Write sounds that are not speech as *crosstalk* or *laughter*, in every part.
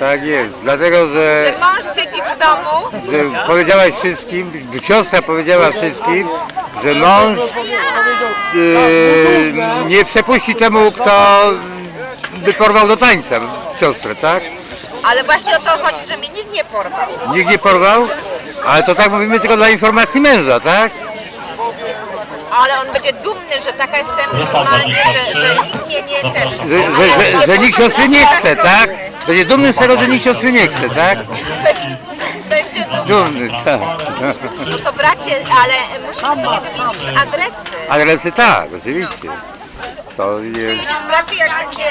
Tak jest, dlatego że, Że mąż siedzi w domu, że powiedziałaś wszystkim, siostra powiedziała wszystkim, że mąż yy, nie przepuści temu, kto by porwał do tańca siostrę, tak? ale właśnie o to chodzi, że mnie nikt nie porwał. Nikt nie porwał? Ale to tak mówimy tylko dla informacji męża, tak? Ale on będzie dumny, że taka jestem normalnie, że, że nikt mnie nie ten... Że, że, że, że nikt siostry nie chce, tak? Będzie dumny z tego, że nikt siostry nie chce, tak? Będzie, Dumny, tak. No to bracie, ale musimy sobie wymienić adresy. Adresy tak, oczywiście. To jest... Bracie, jak będzie.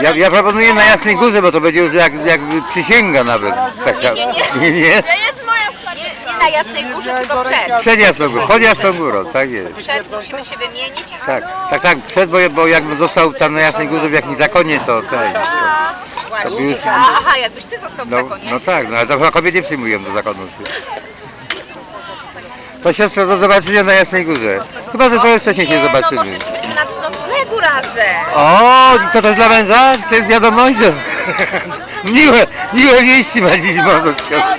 Ja, ja proponuję na Jasnej Górze, bo to będzie już jak, jakby przysięga nawet. Taka, Nie, nie, nie, nie? jest moja nie, nie na Jasnej Górze, tylko przed. Przed Jasną Górą, pod Jasną Górą, tak jest. Przed musimy się wymienić. Tak, tak, tak, przed, bo, bo jakby został tam na Jasnej Górze w jakimś zakonie, to ten. To, by już- A, aha, jakbyś ty został w no, zakonie. no tak, no ale to chyba kobiety przyjmują do zakonu. To siostra do zobaczenia na Jasnej Górze. Chyba, że trochę wcześniej się Nie, No zobaczymy. może będziemy na noclegu razem. O, to też dla męża? To jest wiadomość? *laughs* Miłe, miłe wieści ma dziś mąż od siostry.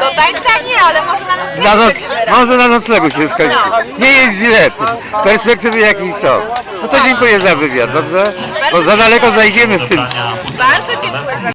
Do tańca nie, ale może na noclegu Na noc, może na noclegu się skończy. Nie jest źle. Perspektywy jakieś są. No to dziękuję za wywiad, dobrze? Bo za daleko zajdziemy w tym. Bardzo dziękuję